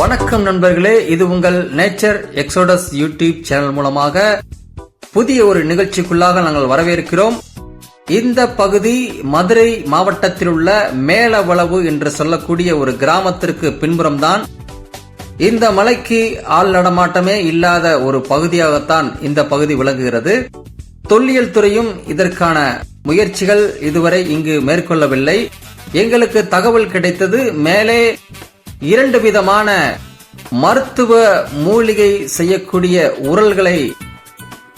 வணக்கம் நண்பர்களே இது உங்கள் நேச்சர் எக்ஸோடஸ் யூடியூப் சேனல் மூலமாக புதிய ஒரு நிகழ்ச்சிக்குள்ளாக நாங்கள் வரவேற்கிறோம். இந்த பகுதி மதுரை மாவட்டத்தில் உள்ள மேலவளவு என்று சொல்லக்கூடிய ஒரு கிராமத்திற்கு பின்புறம்தான். இந்த மலைக்கு ஆள் நடமாட்டமே இல்லாத ஒரு பகுதியாகத்தான் இந்த பகுதி விளங்குகிறது. தொல்லியல் துறையும் இதற்கான முயற்சிகள் இதுவரை இங்கு மேற்கொள்ளவில்லை. எங்களுக்கு தகவல் கிடைத்தது மேலே இரண்டு விதமான மருத்துவ மூலிகை செய்யக்கூடிய உரல்களை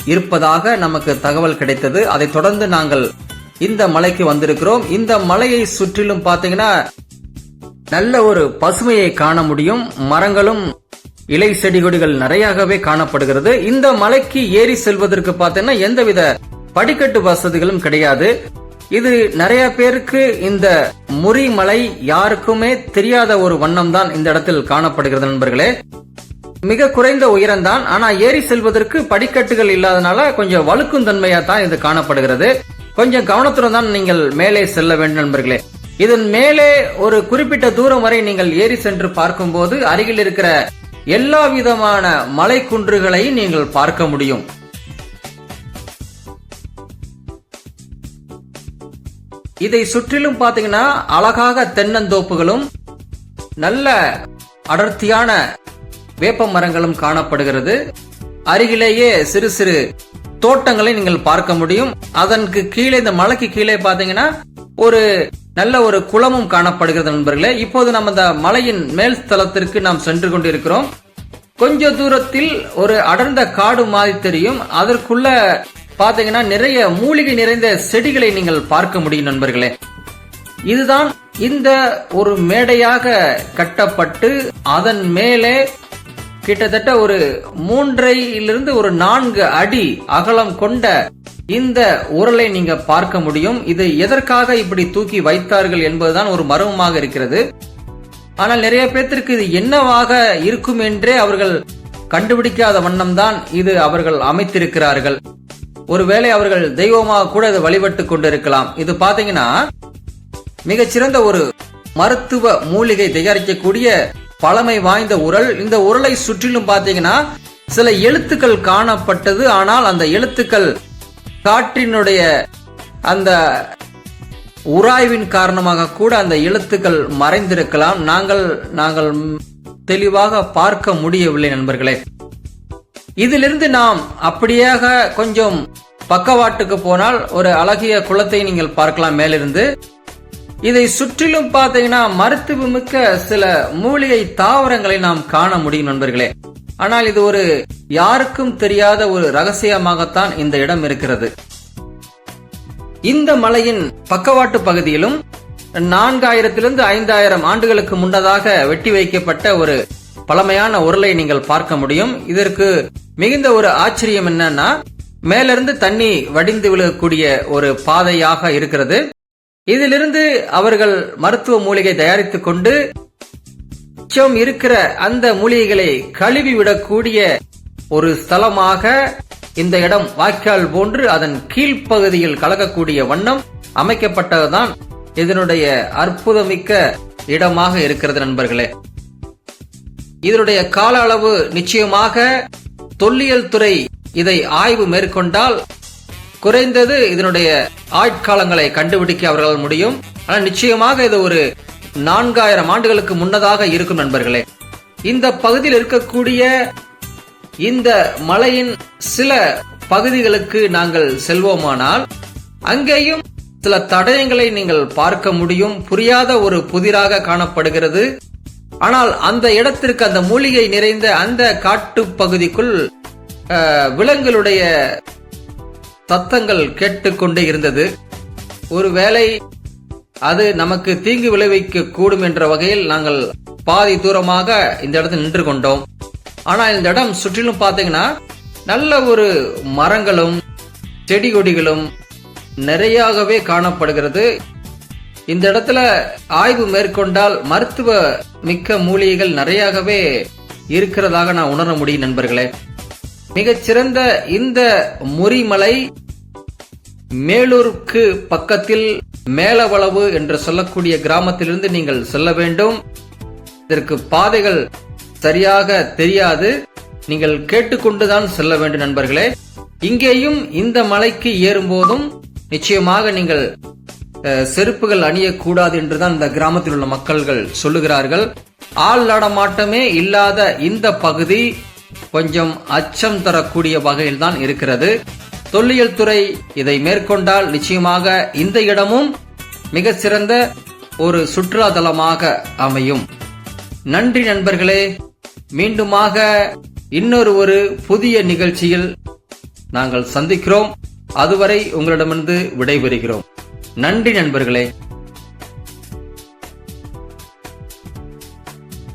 இருப்பதாக நமக்கு தகவல் கிடைத்தது. அதைத் தொடர்ந்து நாங்கள் இந்த மலைக்கு வந்திருக்கிறோம். இந்த மலையை சுற்றிலும் பார்த்தீங்கன்னா நல்ல ஒரு பசுமையை காண முடியும். மரங்களும் இலை செடி கொடிகள் நிறையாகவே காணப்படுகிறது. இந்த மலைக்கு ஏறி செல்வதற்கு பார்த்தீங்கன்னா எந்தவித படிக்கட்டு வசதிகளும் கிடையாது. இது நிறைய பேருக்கு இந்த முறிமலை யாருக்குமே தெரியாத ஒரு வண்ணம் தான் இந்த இடத்தில் காணப்படுகிறது நண்பர்களே. மிக குறைந்த உயரம்தான். ஆனா ஏறி செல்வதற்கு படிக்கட்டுகள் இல்லாதனால கொஞ்சம் வழுக்கும் தன்மையா தான் இது காணப்படுகிறது. கொஞ்சம் கவனத்துடன் தான் நீங்கள் மேலே செல்ல வேண்டும் நண்பர்களே. இதன் மேலே ஒரு குறிப்பிட்ட தூரம் வரை நீங்கள் ஏறி சென்று பார்க்கும்போது அருகில் இருக்கிற எல்லா விதமான மலை குன்றுகளையும் நீங்கள் பார்க்க முடியும். இதை சுற்றிலும் பாத்தீங்கன்னா அழகாக தென்னந்தோப்புகளும் நல்ல அடர்த்தியான வேப்ப மரங்களும் காணப்படுகிறது. அருகிலேயே சிறு சிறு தோட்டங்களை நீங்கள் பார்க்க முடியும். அதற்கு கீழே இந்த மலைக்கு கீழே பாத்தீங்கன்னா ஒரு நல்ல ஒரு குளமும் காணப்படுகிறது நண்பர்களே. இப்போது நம்ம இந்த மலையின் மேல் ஸ்தலத்திற்கு நாம் சென்று கொண்டிருக்கிறோம். கொஞ்ச தூரத்தில் ஒரு அடர்ந்த காடு மாதிரி தெரியும். அதற்குள்ள பாத்தீங்கன்னா நிறைய மூலிகை நிறைந்த செடிகளை நீங்கள் பார்க்க முடியும் நண்பர்களே. இதுதான் இந்த ஒரு மேடையாக கட்டப்பட்டு அதன் மேலே கிட்டத்தட்ட ஒரு மூன்றையிலிருந்து ஒரு நான்கு அடி அகலம் கொண்ட இந்த உரலை நீங்க பார்க்க முடியும். இது எதற்காக இப்படி தூக்கி வைத்தார்கள் என்பதுதான் ஒரு மர்மமாக இருக்கிறது. ஆனால் நிறைய பேர்த்திற்கு இது என்னவாக இருக்கும் என்றே அவர்கள் கண்டுபிடிக்காத வண்ணம்தான் இது அவர்கள் அமைத்திருக்கிறார்கள். ஒருவேளை அவர்கள் தெய்வமாக கூட இதை வழிபட்டு கொண்டிருக்கலாம். இது பாத்தீங்கன்னா மிகச்சிறந்த ஒரு மருத்துவ மூலிகை தயாரிக்கக்கூடிய பழமை வாய்ந்த உரல். இந்த உரலை சுற்றிலும் பாத்தீங்கன்னா சில எழுத்துக்கள் காணப்பட்டது. ஆனால் அந்த எழுத்துக்கள் காற்றினுடைய அந்த உராய்வின் காரணமாக கூட அந்த எழுத்துக்கள் மறைந்திருக்கலாம். நாங்கள் நாங்கள் தெளிவாக பார்க்க முடியவில்லை நண்பர்களே. இதிலிருந்து நாம் அப்படியாக கொஞ்சம் பக்கவாட்டுக்கு போனால் ஒரு அழகிய குளத்தை நீங்கள் பார்க்கலாம் மேலிருந்து. இதை சுற்றிலும் பார்த்தீங்கன்னா மருத்துவமிக்க சில மூலிகை தாவரங்களை நாம் காண முடியும் நண்பர்களே. ஆனால் இது ஒரு யாருக்கும் தெரியாத ஒரு ரகசியமாகத்தான் இந்த இடம் இருக்கிறது. இந்த மலையின் பக்கவாட்டு பகுதியிலும் நான்காயிரத்திலிருந்து ஐந்தாயிரம் ஆண்டுகளுக்கு முன்னதாக வெட்டி வைக்கப்பட்ட ஒரு பழமையான உருளை நீங்கள் பார்க்க முடியும். இதற்கு மிகுந்த ஒரு ஆச்சரியம் என்னன்னா மேலிருந்து தண்ணி வடிந்து விழுகக்கூடிய ஒரு பாதையாக இருக்கிறது. இதிலிருந்து அவர்கள் மருத்துவ மூலிகை தயாரித்துக் கொண்டு மிச்சம் இருக்கிற அந்த மூலிகைகளை கழுவி விடக்கூடிய ஒரு ஸ்தலமாக இந்த இடம் வாய்க்கால் போன்று அதன் கீழ்ப்பகுதியில் கலக்கக்கூடிய வண்ணம் அமைக்கப்பட்டதுதான் இதனுடைய அற்புதமிக்க இடமாக இருக்கிறது நண்பர்களே. இதனுடைய கால அளவு நிச்சயமாக தொல்லியல் துறை இதை ஆய்வு மேற்கொண்டால் குறைந்தது இதனுடைய ஆட்காலங்களை கண்டுபிடிக்க அவர்களால் முடியும். ஆனால் நிச்சயமாக இது ஒரு நான்காயிரம் ஆண்டுகளுக்கு முன்னதாக இருக்கும் நண்பர்களே. இந்த பகுதியில் இருக்கக்கூடிய இந்த மலையின் சில பகுதிகளுக்கு நாங்கள் செல்வோமானால் அங்கேயும் சில தடயங்களை நீங்கள் பார்க்க முடியும். புரியாத ஒரு புதிராக காணப்படுகிறது. ஆனால் அந்த இடத்திற்கு அந்த மூலிகை நிறைந்த அந்த காட்டு பகுதிக்குள் விலங்குகளுடைய சத்தங்கள் கேட்டுக்கொண்டே இருந்தது. ஒருவேளை அது நமக்கு தீங்கு விளைவிக்க கூடும் என்ற வகையில் நாங்கள் பாதி தூரமாக இந்த இடத்தில் நின்று கொண்டோம். ஆனால் இந்த இடம் சுற்றிலும் பார்த்தீங்கன்னா நல்ல ஒரு மரங்களும் செடி கொடிகளும் நிறையாகவே காணப்படுகிறது. இந்த இடத்துல ஆய்வு மேற்கொண்டால் மருத்துவ மிக்க மூலிகைகள் நிறையாகவே இருக்கிறதாக நான் உணர முடியும் நண்பர்களே. மிகச்சிறந்த இந்த முறிமலை மேலூருக்கு பக்கத்தில் மேலவளவு என்று சொல்லக்கூடிய கிராமத்திலிருந்து நீங்கள் செல்ல வேண்டும். இதற்கு பாதைகள் சரியாக தெரியாது. நீங்கள் கேட்டுக்கொண்டுதான் செல்ல வேண்டும் நண்பர்களே. இங்கேயும் இந்த மலைக்கு ஏறும்போதும் நிச்சயமாக நீங்கள் செருப்புகள் அணியக்கூடாது என்றுதான் இந்த கிராமத்தில் உள்ள மக்கள்கள் சொல்லுகிறார்கள். ஆள் நடமாட்டமே இல்லாத இந்த பகுதி கொஞ்சம் அச்சம் தரக்கூடிய வகையில் தான் இருக்கிறது. தொல்லியல் துறை இதை மேற்கொண்டால் நிச்சயமாக இந்த இடமும் மிக சிறந்த ஒரு சுற்றுலா தலமாக அமையும். நன்றி நண்பர்களே. மீண்டுமாக இன்னொரு ஒரு புதிய நிகழ்ச்சியில் நாங்கள் சந்திக்கிறோம். அதுவரை உங்களிடமிருந்து விடைபெறுகிறோம். நன்றி நண்பர்களே.